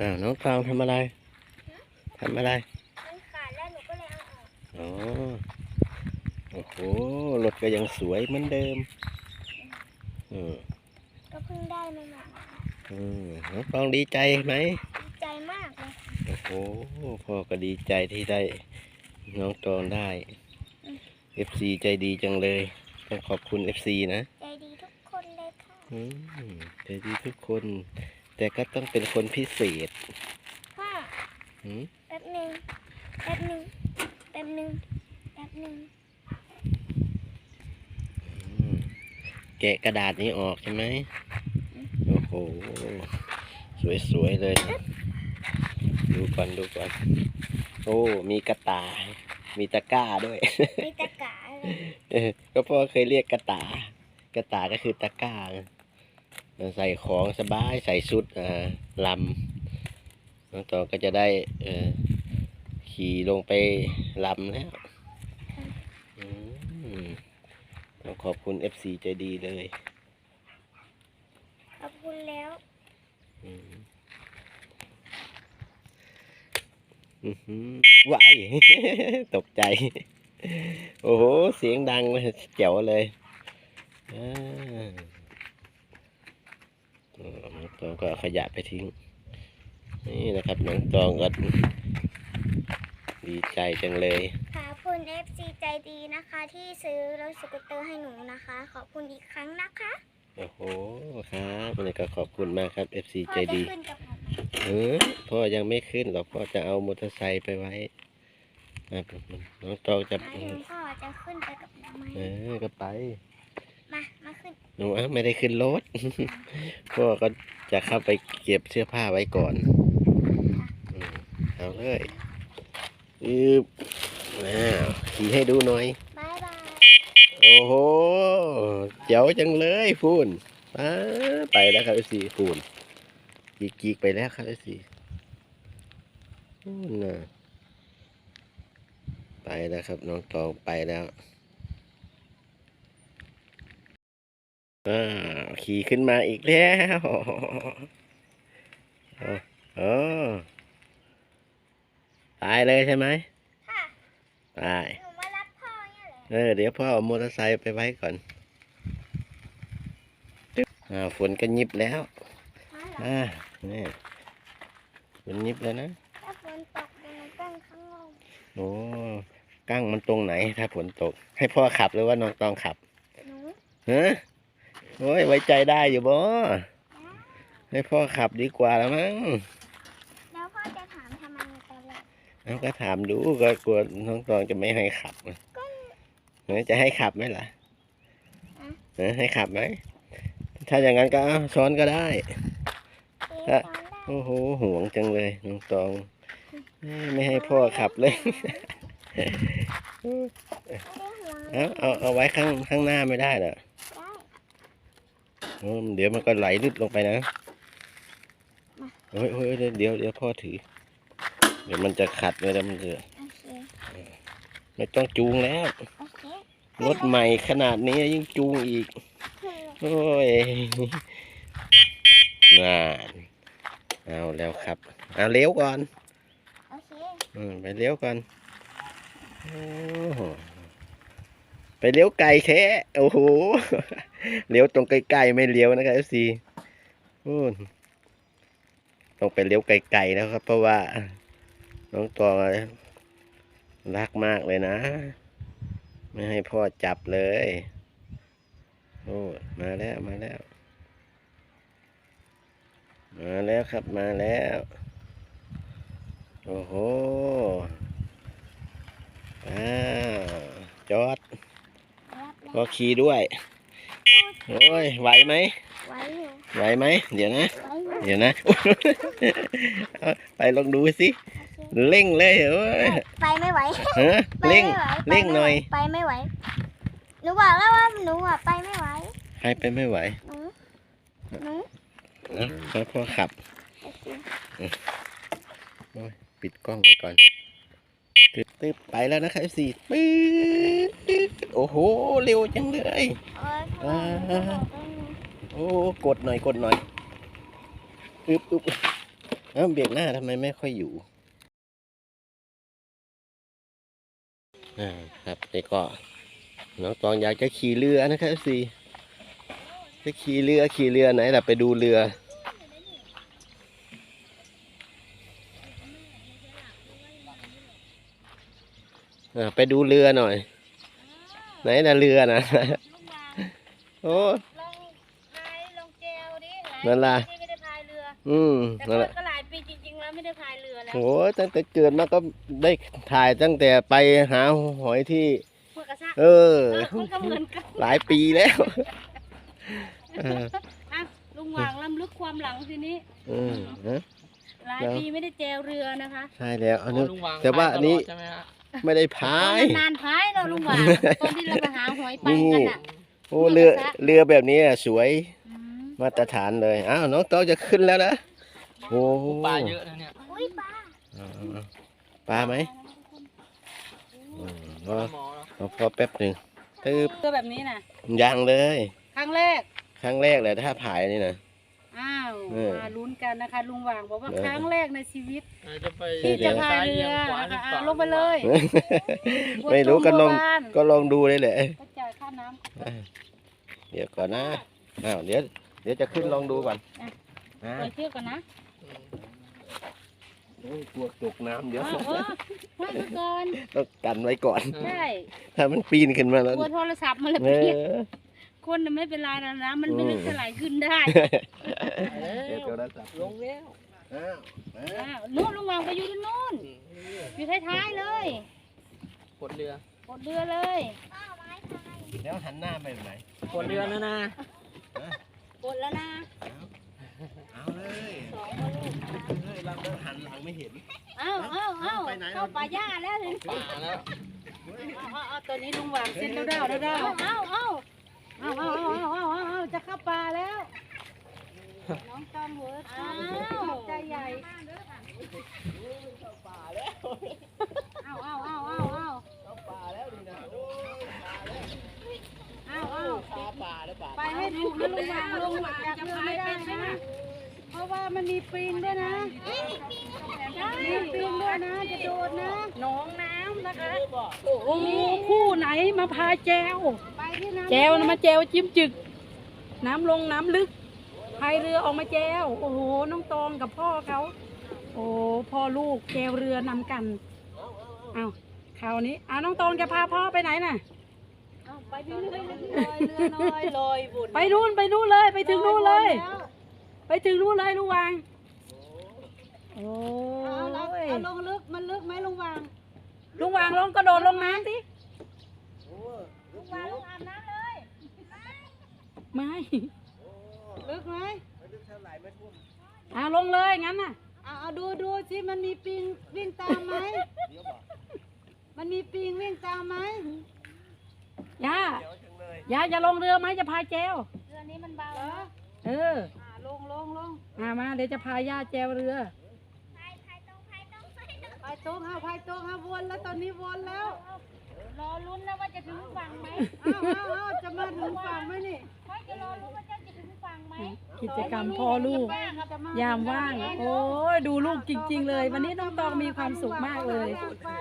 อ่าน้องตองทำอะไรทำอะไรมันขาดแล้วหนูก็เลยเอาออกอ๋อโอ้โหรถก็ยังสวยเหมือนเดิมอืมก็เพิ่งได้มาใหม่อืมน้องตองดีใจไหมดีใจมากเลยโอ้โหพ่อก็ดีใจที่ได้น้องตองได้ FC ใจดีจังเลยต้องขอบคุณ FC นะ ใจดีทุกคนเลยค่ะ อืมใจดีทุกคน แต่ก็ต้องเป็นคนพิเศษพ่ออืมแป๊บหนึ่งแป๊บหนึ่งแป๊บหนึ่งแป๊บหนึ่งอืมแกะกระดาษนี้ออกใช่ไหมโอ้โห สวยๆเลย ดูก่อนดูก่อนโอ้ มีกระต่าย มีตะกร้าด้วยมีตะกร้าเลย เออก็พ่อเคยเรียกกระตากระตาก็คือตะกร้า ใส่ของสบายใส่ชุดอ่าลำน้องตองก็จะได้เออขี่ลงไปลำแล้วอืมต้องขอบคุณ FC ใจดีเลย ขอบคุณแล้วอืมอื้อหือว้ายตกใจ โอ้โห เสียงดังเลยเจ๋วเลยอ่า อืมน้องตองก็เอาขยะไปทิ้ง นี่นะครับน้องตองก็ดีใจจังเลยขอบคุณ FC ใจดีนะคะ ที่ซื้อรถสกูตเตอร์ให้หนูนะคะ ขอบคุณอีกครั้งนะคะโอ้โหครับวันนี้ก็ขอบคุณมากครับ FC พ่อใจจะดีขึ้นกับผมเออพ่อยังไม่ขึ้นหรอกพ่อจะเอามอเตอร์ไซค์ไปไว้อะน้องตองจะหมายถึงพ่อจะขึ้นไปกับหนูไหมเออก็ไปมามาขึ้น หนูอะไม่ได้ขึ้นรถพ่อก็จะเข้าไปเก็บเสื้อผ้าไว้ก่อนอืมเอาเลยอืบอ้าวขี่ให้ดูหน่อย บายบายโอ้โห เจ๋วจังเลยพูนไปไปแล้วครับไอซีพูนกีกีกไปแล้วครับไอซีพูนน่ะไปแล้วครับน้องตองไปแล้ว อ่าขี่ขึ้นมาอีกแล้วอ๋ออ๋อตายเลยใช่ไหมค่ะตายหนูมารับพ่อเนี่ยแหละเออเดี๋ยวพ่อเอามอเตอร์ไซค์ไปไว้ก่อนอ่าฝนก็ยิบแล้วมาเหรออ่านี่ฝนยิบแล้วนะถ้าฝนตกเดี๋ยวหนูตั้งข้างนอกโอ้กั้งมันตรงไหนถ้าฝนตก ให้พ่อขับหรือว่าน้องตองขับหนูฮะ โอ้ยไว้ใจได้อยู่บ่ให้พ่อขับดีกว่าแล้วมั้งแล้วพ่อจะถามทำไมตลอดเอาก็ถามดูก็กลัวน้องตองจะไม่ให้ขับเออจะให้ขับไหมล่ะเออให้ขับไหมถ้าอย่างนั้นก็เอาช้อนก็ได้เอ๊ะฮะตอนแรกโอ้โหห่วงจังเลยน้องตองเอ้ยไม่ให้พ่อขับเลยไม่ได้ห่วงเอาเอาเอาไว้ข้างข้างหน้าไม่ได้เหรอได้อืม เดี๋ยวมันก็ไหลลึดลงไปนะโอ้ยโอ้ยเดี๋ยวเดี๋ยวเดี๋ยวพ่อถือ เดี๋ยวมันจะขัดเลยแล้วมันจะโอเคไม่ต้องจูงแล้วโอเครถใหม่ขนาดนี้ยิ่งจูงอีก โอ้ยนานเอาแล้วครับเอาเลี้ยวก่อน โอเค อืมไปเลี้ยวก่อนโอ้โห ไปเลี้ยวไกลแท้โอ้โหเลี้ยวตรงใกล้ๆไม่เลี้ยวนะครับเอฟซีต้องไปเลี้ยวไกลๆแล้วครับ เพราะว่า น้องตองรักมากเลยนะ ไม่ให้พ่อจับเลยโอ้มาแล้วมาแล้ว มาแล้วครับมาแล้ว โอ้โหอ้าวจอด รับพอขี่ด้วย โอ้ย ไหวไหม ไว้อยู่ไหวไหม เดี๋ยวนะ ไว้อยู่เดี๋ยวนะเอาไปลองดูสิโอเคเร่งเลยเอ้ยไปไม่ไหวฮะไปเร่ง ไม่ไหวเร่งหน่อย ไปไม่ไหว หนูบอกแล้วว่าหนูอะไปไม่ไหวใครไปไม่ไหวหนู หนูนะให้พ่อขับ โอเคปิดกล้องไว้ก่อน ตึ๊บไปแล้วนะครับสี่ปื๊ดโอ้โห เร็วจังเลยโอ้ยอ่าพ่อหนูบอกว่าหนูโอ้ กดหน่อยกดหน่อยอึ๊บอึ๊บเอ้าเบรกหน้าทำไมไม่ค่อยอยู่อ่าครับนี่ก็น้องตองอยากจะขี่เรือนะครับสิจะขี่เรือขี่เรือไหนล่ะไปดูเรือ ไปดูเรือหน่อย ไหนน่ะเรือนะโอ้ลองพายลองแจวดิหลายนั่นล่ะปีที่ไม่ได้พายเรือ อืมแต่นั่นแหก็ละก็หลายปีจริงๆแล้วไม่ได้พายเรือแล้วโอ้ตั้งแต่เกิดมาก็ได้ถ่ายตั้งแต่ไปหาหอยที่พวกกระซ่าเออเออมันก็เหมือนกันหลายปีแล้วเอออะลุงหวางล้ำลึกความหลังทีนี้เออนะหลายปีไม่ได้แจวเรือนะคะ ใช่แล้วอันนี้ลุงวางแต่ว่าอันนี้ตลดใช่ ไหมฮะไม่ได้พาย นานๆพายเนาะลุงหวางตอนที่เราไปหาหอยปังกันอะโอ้เรือเรือแบบนี้อะสวยอืมมาตรฐานเลยอ้าวน้องโตองจะขึ้นแล้วนะโอ้ปลาเยอะนะเนี่ยอุ้ยปลาอ่าปลาไหมอืมปก็ลาหมอเนาะพอแป๊บหนึ่งตึ๊บเรือแบบนี้น่ะยังเลย ครั้งแรก ครั้งแรกเลยถ้าผายนี่นะอ้าว เออ มาลุ้นกันนะคะ ลุงหวางบอกว่าเออครั้งแรกในชีวิต อาจจะไปที่จะพายซ้เรือขวาหรืออะเปล่าลงไปเลย ไม่รู้ก็ลองบัวบ้านก็ลองดูเลยแหละ ก็จ่ายค่าน้ำ เดี๋ยวก่อนนะอ้าวเดี๋ยวเดี๋ยวจะขึ้นลองดูก่อนอะอ่าปล่อยเชือกก่อนนะโอ้ยกลัวตกน้ำเดี๋ยวเอาเออไว้ก่อนต้องกันไว้ก่อน ใช่ถ้ามันปีนขึ้นมาแล้วกลัวโทรศัพท์มันเลยเอเปียกอ คนน่ะไม่เป็นไรนะนะ มันไม่อืมลึกเท่าไหร่ขึ้นได้เดี๋ยวโทรศัพท์ลงแล้วอ้าวอ้าวอ้าวนู่นลุงวางไปอยู่ที่นู่น อยู่ท้ายๆเลยกดเรือกดเรือเลย แล้วหันหน้าไปไหนกดเรือนะนะกดแล้วนะเอาเลยเฮ้ยเราต้องหันหลังไม่เห็น เอ้าเอ้าเอ้าไปไหนเข้าป่าหญ้าแล้วถึงป่าแล้ว เอาเอาเอาตัวนี้ลุงวางเส้นเด้าๆเด้าๆ เอ้าเอ้าเอ้า เอ้าเอ้าเอ้าเอ้าเอาจะเข้าป่าแล้ว น้องตอมหัวอ้าวใจใหญ่อ้าแล้วอ้าวอ้าวอ้าวอ้าวป่าแล้วนี่นะโอ้ยอ้าวอ้าวป่าป่าแล้วป่าไปให้ถูกนะลุงวางลุงวางจะพายไม่ได้นะ เพราะว่ามันมีปิงด้วยนะ มีปิงด้วยนะ จะโดดนะ หน้องน้ำนะคะ โอ้โหคู่ไหนมาพาแจว แจวนะมาแจวจิ้มจึก น้ำลงน้ำลึกพายเรือออกมาแจวโอ้โห น้องตองกับพ่อเขา โอ้พ่อลูกแจวเรือนำกัน เอาคราวนี้เอาน้องตองจะพาพ่อไปไหนน่ะเอาไปเรื่อยๆเลยเรือลอยลอยบุญไปนู่นไปนู่นเลยไปถึงนู่นเลย ไปถึงนู่นเลยลุงวางโอ้เอาเอายเอาลงลึกมันลึกไหมลุงวางลุงวางลงกระโดดลงน้ำสิลุงวางลงอาบน้ำ เลยไม่ลึกไหมเอาลงเลยงั้นน่ะเอาเอาดูดูสิมันมีปิงวิ่งตามไหมมันมีปิงวิ่งตามไหมย่าย่าจะลงเรือไหมจะพาแจวเรือนี้มันเบาเอออ่าลงลงลงมามาเดี๋ยวจะพาย่าแจวเรือไปโต๊ะห้าไปโต๊ะห้าวนแล้วตอนนี้วนแล้วรอลุ้นนะว่าจะถึงฝั่งไหมอ้าวอ้าวอ้าวจะมาถึงฝั่งไหมนี่ กิจกรรมพ่อลูก ยามว่าง โอ้ยดูลูกจริง ๆ เลย วันนี้น้องตองมีความสุขมากเลย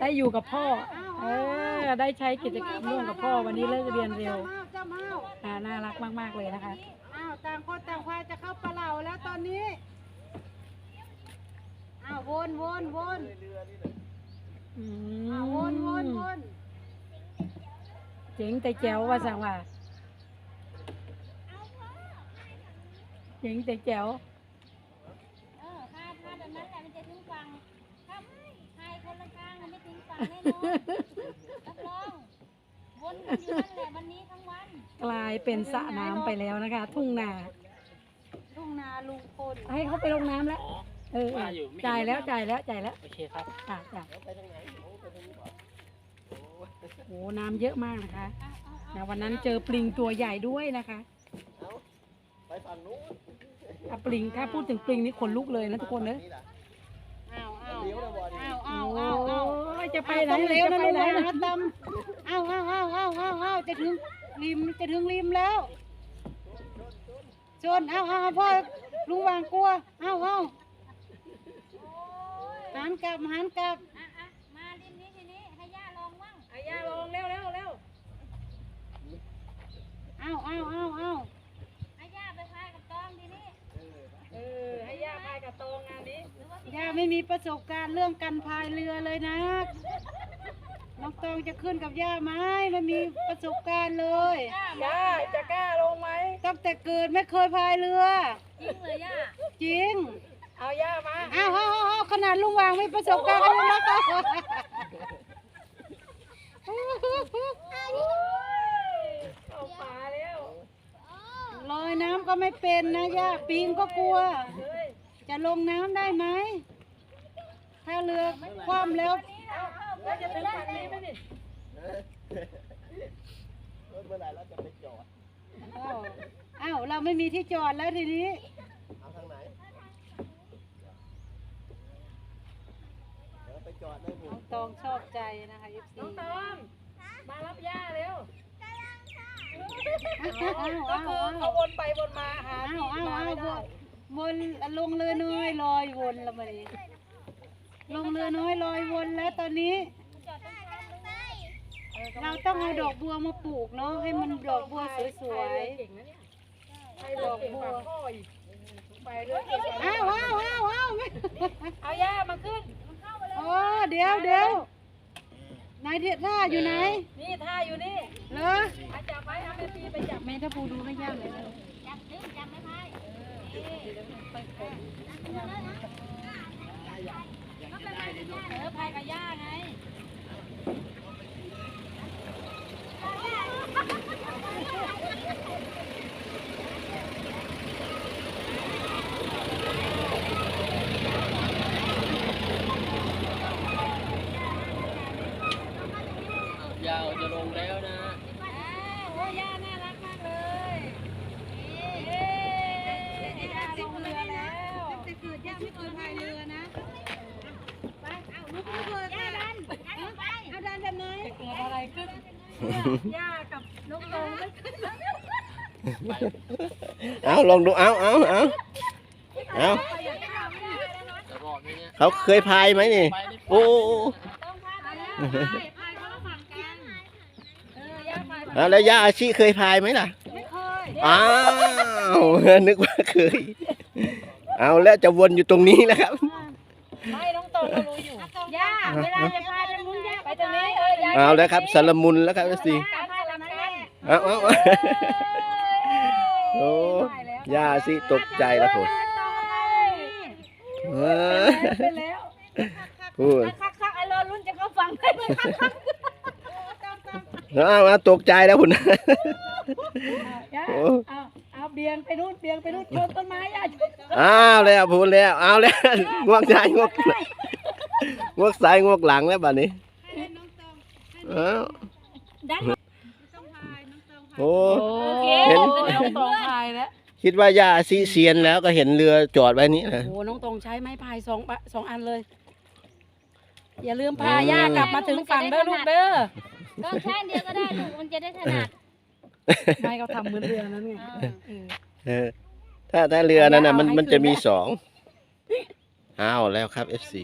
ได้อยู่กับพ่อ เออได้ใช้กิจกรรมร่วมกับพ่อ วันนี้เลิกเรียนเร็วเจ้าเมาอ่าน่ารักมากๆเลยนะคะอ้าวต่างคนต่างพายจะเข้าปลาเหล่าแล้วตอนนี้อ้าววนวนวนอือ้าววนวนวมนเจ๋งแต่แจ๋วว่าสั่งว่า เจ๋งแต่แจ๋วเออพาพาแบบนั้นแหละมันจะถึงฝั่งถ้าพายคนละข้างมันไม่ถึงฝั่งแน่นอนรับรองวนกันอยู่นั่นแหละวันนี้ทั้งวันกลายเป็นสระน้ำไปแล้วนะคะ ทุ่งนาทุ่งนาลุงพลให้เขาไปลงน้ำแล้วอ๋อเออเออจ่ายแล้วจ่ายแล้วจ่ายแล้วโอเคครับจ้ะจ้ะโอ้น้ำเยอะมากนะคะแต่วันนั้นเจอปลิงตัวใหญ่ด้วยนะคะไป ฝั่งนู้นอะปลิงถ้าพูดถึงปลิงนี่ขนลุกเลยนะทุกคนเนอะอ้าวอ้าวเลี้ยวนะบอลอ้าวโออ้าวอ้าวอ้าว้ยจะไปไหนต้องเร็วจะนะไปลุงไหนวางนะนะตำอ้าวอ้าวอ้าวอ้าวอ้าวอ้าวจะถึงริมจะถึงริมแล้วชนอ้าวอ้าวอ้าวพ่อลุงวางกลัวอ้าวอ้าวนกลับหันกลับอะอะมาริมนี้ทีนี้ให้ย่าลองมั่งอาย่าลงเร็วเร็วเร็วเอาเอาเอาเอาให้ย่าไปพายกับตองทีนี้ เอ อให้ย่าพายกับตองงานนี้ย่าไม่มีประสบการณ์เรื่องการพายเรือเลยนะ น้องตองจะขึ้นกับย่าไหมไม่มีประสบการณ์เลย ย่าจะกล้าลงไหมตั้งแต่เกิดไม่เคยพายเรือ จริงเลยย่าจริง เอาย่ามาอ้าวอ้าวอ้าวขนาดลุงวางไม่ประสบการณ์เลยนะคะเอาปลาแล้วลอยน้ำก็ไม่เป็นนะย่าปีนก็กลัวเฮ้ย จะลงน้ำได้ไหม ถ้าเรือคว่ำแล้ว แล้วจะถึงฝั่งนี้ไหมนี่เมื่อไหร่เราจะไปจอดอ้าวอ้าวเราไม่มีที่จอดแล้วทีนี้ เอาทางไหนเดี๋ยวไปจอดได้ผมน้องตองชอบใจนะคะยิปน้ซีองตอมมารับย่าเร็วอ้าวก็อ้าวคืออ้าวเขาวนไปวนมาหาอ้าที่วอ้าวมาอ้าวไม่ได้ว นลงเรือน้อยลอยวนแล้วมันนี้ลงเรือน้อยลอยวนแล้วตอนนี้ เราต้องเอาดอกบัวมาปลูกเนาะให้มันดอกบัวสวยเก่งนะเนี่ยให้ดอกบัวพ่ออีกไปเรื่อยๆอ้าวอ้าวอ้าวอ้าวไม่เอาย่ามาขึ้นโอ้เดี๋ยวเดี๋ยวไหนายเดียท่าอยู่ไหน นี่ท่าอยู่นี่เหรออาจับไว้เอาแม่ปีไปจับแม่ถ้าปูดูให้ยากเลยนะจับดึงจับไม่พาย เออพายกับย่าไง ยาวจะลงแล้วนะ โอ้ย่าน่ารักมากเลยเย้ย่าลงเรือแล้ว แต่เกิดย่าไม่เคยพายเรือนะไปเอาลูกไม่เคยค่ะเอาดันแบบไหน เกิดอะไรขึ้น ย่ากับนกตองไม่ขึ้นเอาลองดูเอาเอาเอาเอาจะบอกนี่เนี่ยเขาเคยพายไหมนี่ไปดิโอ้ต้องพายไปแล้วพายคนละฝั่งกันเออย่าพายเอาแล้วย่าอาชีเคยพายไหมล่ะไม่เคยอ้าว นึกว่าเคย เอาแล้วจะวนอยู่ตรงนี้แล้วครับ ไม่น้องตองก็รู้อยู่ย่าเวลาจะพายไปมุ้งย่าไปตรงนี้ เออย่าเอาแล้วครับสารมุนแล้วครับสิการพายลำกันเอาเอาเอาโอ้ย่าสิตกใจแล้วผมเออเป็นแล้วพูดคักคักไอ้รอรุ่นจะเข้าฟังได้ไหมคักคักเอาเอาตกใจแล้วคุณย่าโอ้เอาเอาเบียงไปนู่นเบียงไปนู่นชนต้นไม้ย่าชนอ้าวแล้วพูดแล้ว เอาแล้วงวกซ้ายงวกงวกซ้ายงวกหลังแล้วบัดนี้ เอาดันต้องพายน้องตองพายโอ้ โอเคเห็นน้องตองพายแล้วคิดว่าย่าซีเซียนแล้วก็เห็นเรือจอดไว้นี้นะ โอ้น้องตองใช้ไม้พายสองปะสองอันเลย อย่าลืมพาย่ากลับมาถึงฝั่งเด้อลูกเด้อก็แค่เดียวก็ได้ลูกมันจะได้ถนัดไม่เขาทำเหมือนเรือนั้นไงเออ เออถ้าถ้าเรือนั้นน่ะมันมันจะมีสองอ้าวแล้วครับ FC